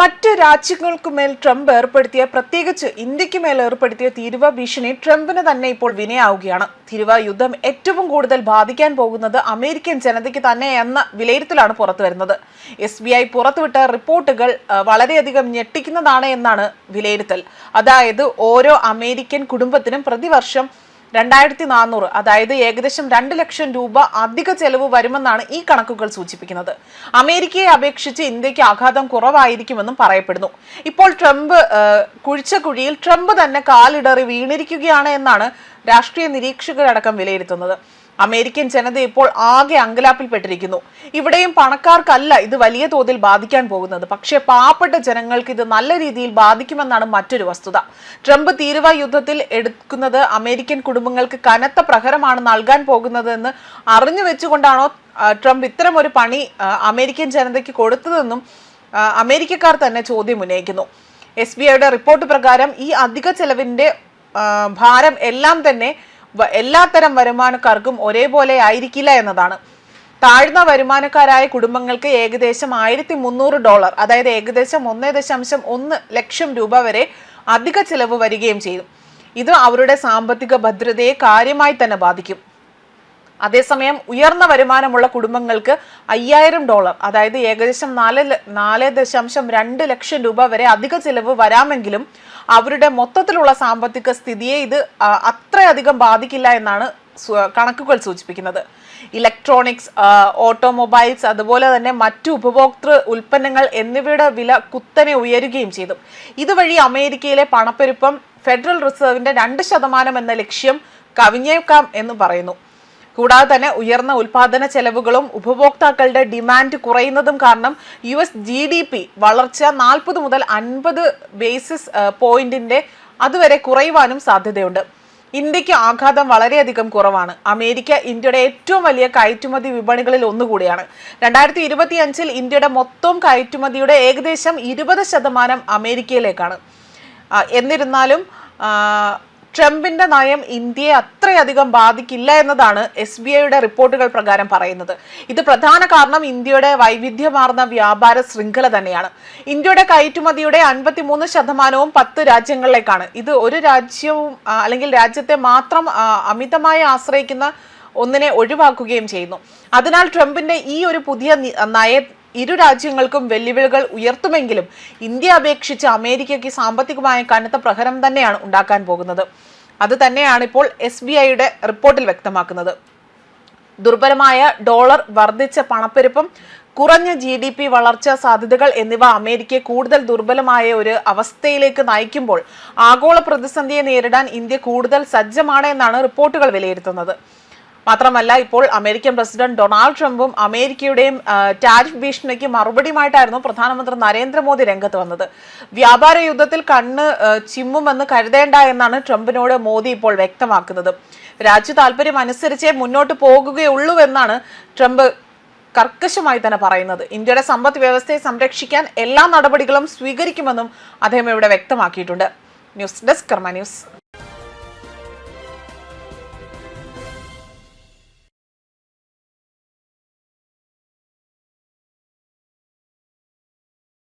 മറ്റ് രാജ്യങ്ങൾക്കുമേൽ ട്രംപ് ഏർപ്പെടുത്തിയ പ്രത്യേകിച്ച് ഇന്ത്യയ്ക്ക് മേൽ ഏർപ്പെടുത്തിയ തീരുവ ഭീഷണി ട്രംപിന് തന്നെ ഇപ്പോൾ വിനയാവുകയാണ്. തിരുവ യുദ്ധം ഏറ്റവും കൂടുതൽ ബാധിക്കാൻ പോകുന്നത് അമേരിക്കൻ ജനതയ്ക്ക് തന്നെ എന്ന വിലയിരുത്തലാണ് പുറത്തു വരുന്നത്. എസ് ബി ഐ പുറത്തുവിട്ട റിപ്പോർട്ടുകൾ വളരെയധികം ഞെട്ടിക്കുന്നതാണ് എന്നാണ് വിലയിരുത്തൽ. അതായത് ഓരോ അമേരിക്കൻ കുടുംബത്തിനും പ്രതിവർഷം രണ്ടായിരത്തി നാനൂറ് അതായത് ഏകദേശം രണ്ട് ലക്ഷം രൂപ അധിക ചെലവ് വരുമെന്നാണ് ഈ കണക്കുകൾ സൂചിപ്പിക്കുന്നത്. അമേരിക്കയെ അപേക്ഷിച്ച് ഇന്ത്യയ്ക്ക് ആഘാതം കുറവായിരിക്കുമെന്നും പറയപ്പെടുന്നു. ഇപ്പോൾ ട്രംപ് കുഴിച്ച കുഴിയിൽ ട്രംപ് തന്നെ കാലിടറി വീണിരിക്കുകയാണ് എന്നാണ് രാഷ്ട്രീയ നിരീക്ഷകരടക്കം വിലയിരുത്തുന്നത്. അമേരിക്കൻ ജനത ഇപ്പോൾ ആകെ അങ്കലാപ്പിൽപ്പെട്ടിരിക്കുന്നു. ഇവിടെയും പണക്കാർക്കല്ല ഇത് വലിയ തോതിൽ ബാധിക്കാൻ പോകുന്നത്. പക്ഷേ പാവപ്പെട്ട ജനങ്ങൾക്ക് ഇത് നല്ല രീതിയിൽ ബാധിക്കുമെന്നാണ് മറ്റൊരു വസ്തുത. ട്രംപ് തീരുവ യുദ്ധത്തിൽ എടുക്കുന്നത് അമേരിക്കൻ കുടുംബങ്ങൾക്ക് കനത്ത പ്രഹരമാണ് നൽകാൻ പോകുന്നതെന്ന് അറിഞ്ഞു വെച്ചുകൊണ്ടാണോ ട്രംപ് ഇത്തരം ഒരു പണി അമേരിക്കൻ ജനതയ്ക്ക് കൊടുത്തതെന്നും അമേരിക്കക്കാർ തന്നെ ചോദ്യം ഉന്നയിക്കുന്നു. എസ് ബി ഐയുടെ റിപ്പോർട്ട് പ്രകാരം ഈ അധിക ചെലവിന്റെ ഭാരം എല്ലാം തന്നെ എല്ലാത്തരം വരുമാനക്കാർക്കും ഒരേപോലെ ആയിരിക്കില്ല എന്നതാണ്. താഴ്ന്ന വരുമാനക്കാരായ കുടുംബങ്ങൾക്ക് ഏകദേശം ആയിരത്തി മുന്നൂറ് ഡോളർ അതായത് ഏകദേശം ഒന്ന് ദശാംശം ഒന്ന് ലക്ഷം രൂപ വരെ അധിക ചെലവ് വരികയും ചെയ്യും ഇത് അവരുടെ സാമ്പത്തിക ഭദ്രതയെ കാര്യമായി തന്നെ ബാധിക്കും. അതേസമയം ഉയർന്ന വരുമാനമുള്ള കുടുംബങ്ങൾക്ക് അയ്യായിരം ഡോളർ അതായത് ഏകദേശം നാല് നാല് ദശാംശം രണ്ട് ലക്ഷം രൂപ വരെ അധിക ചിലവ് വരാമെങ്കിലും അവരുടെ മൊത്തത്തിലുള്ള സാമ്പത്തിക സ്ഥിതിയെ ഇത് അത്രയധികം ബാധിക്കില്ല എന്നാണ് കണക്കുകൾ സൂചിപ്പിക്കുന്നത്. ഇലക്ട്രോണിക്സ് ഓട്ടോമൊബൈൽസ് അതുപോലെ തന്നെ മറ്റു ഉപഭോക്തൃ ഉൽപ്പന്നങ്ങൾ എന്നിവയുടെ വില കുത്തനെ ഉയരുകയും ചെയ്തു. ഇതുവഴി അമേരിക്കയിലെ പണപ്പെരുപ്പം ഫെഡറൽ റിസർവിന്റെ രണ്ട് ശതമാനം എന്ന ലക്ഷ്യം കവിഞ്ഞേക്കാം എന്ന് പറയുന്നു. കൂടാതെ തന്നെ ഉയർന്ന ഉൽപാദന ചെലവുകളും ഉപഭോക്താക്കളുടെ ഡിമാൻഡ് കുറയുന്നതും കാരണം U S G D P വളർച്ച നാൽപ്പത് മുതൽ അൻപത് ബേസിസ് പോയിന്റിന്റെ അതുവരെ കുറയുവാനും സാധ്യതയുണ്ട്. ഇന്ത്യയ്ക്ക് ആഘാതം വളരെയധികം കുറവാണ്. അമേരിക്ക ഇന്ത്യയുടെ ഏറ്റവും വലിയ കയറ്റുമതി വിപണികളിൽ ഒന്നുകൂടിയാണ്. രണ്ടായിരത്തി ഇരുപത്തി അഞ്ചിൽ ഇന്ത്യയുടെ മൊത്തം കയറ്റുമതിയുടെ ഏകദേശം ഇരുപത് ശതമാനം അമേരിക്കയിലേക്കാണ്. എന്നിരുന്നാലും ട്രംപിന്റെ നയം ഇന്ത്യയെ അത്രയധികം ബാധിക്കില്ല എന്നതാണ് എസ് ബി ഐയുടെ റിപ്പോർട്ടുകൾ പ്രകാരം പറയുന്നത്. ഇത് പ്രധാന കാരണം ഇന്ത്യയുടെ വൈവിധ്യമാർന്ന വ്യാപാര ശൃംഖല തന്നെയാണ്. ഇന്ത്യയുടെ കയറ്റുമതിയുടെ അൻപത്തിമൂന്ന് ശതമാനവും പത്ത് രാജ്യങ്ങളിലേക്കാണ്. ഇത് ഒരു രാജ്യവും അല്ലെങ്കിൽ രാജ്യത്തെ മാത്രം അമിതമായി ആശ്രയിക്കുന്ന ഒന്നിനെ ഒഴിവാക്കുകയും ചെയ്യുന്നു. അതിനാൽ ട്രംപിന്റെ ഈ ഒരു പുതിയ നയ ഇരു രാജ്യങ്ങൾക്കും വെല്ലുവിളികൾ ഉയർത്തുമെങ്കിലും ഇന്ത്യ അപേക്ഷിച്ച് അമേരിക്കയ്ക്ക് സാമ്പത്തികമായ കനത്ത പ്രഹരം തന്നെയാണ് ഉണ്ടാക്കാൻ പോകുന്നത്. അത് തന്നെയാണ് ഇപ്പോൾ എസ് ബി ഐയുടെ റിപ്പോർട്ടിൽ വ്യക്തമാക്കുന്നത്. ദുർബലമായ ഡോളർ വർദ്ധിച്ച പണപ്പെരുപ്പം കുറഞ്ഞ ജി ഡി പി വളർച്ചാ സാധ്യതകൾ എന്നിവ അമേരിക്കയെ കൂടുതൽ ദുർബലമായ ഒരു അവസ്ഥയിലേക്ക് നയിക്കുമ്പോൾ ആഗോള പ്രതിസന്ധിയെ നേരിടാൻ ഇന്ത്യ കൂടുതൽ സജ്ജമാണ് എന്നാണ് റിപ്പോർട്ടുകൾ വിലയിരുത്തുന്നത്. മാത്രമല്ല ഇപ്പോൾ അമേരിക്കൻ പ്രസിഡന്റ് ഡൊണാൾഡ് ട്രംപും അമേരിക്കയുടെയും ടാരിഫ് ഭീഷണിക്ക് മറുപടിയുമായിട്ടായിരുന്നു പ്രധാനമന്ത്രി നരേന്ദ്രമോദി രംഗത്ത് വന്നത്. വ്യാപാര യുദ്ധത്തിൽ കണ്ണ് ചിമ്മുമെന്ന് കരുതേണ്ട എന്നാണ് ട്രംപിനോട് മോദി ഇപ്പോൾ വ്യക്തമാക്കുന്നത്. രാജ്യ താല്പര്യം അനുസരിച്ചേ മുന്നോട്ട് പോകുകയുള്ളൂ എന്നാണ് ട്രംപ് കർക്കശമായി തന്നെ പറയുന്നത്. ഇന്ത്യയുടെ സമ്പദ് വ്യവസ്ഥയെ സംരക്ഷിക്കാൻ എല്ലാ നടപടികളും സ്വീകരിക്കുമെന്നും അദ്ദേഹം ഇവിടെ വ്യക്തമാക്കിയിട്ടുണ്ട്. News desk Karma news.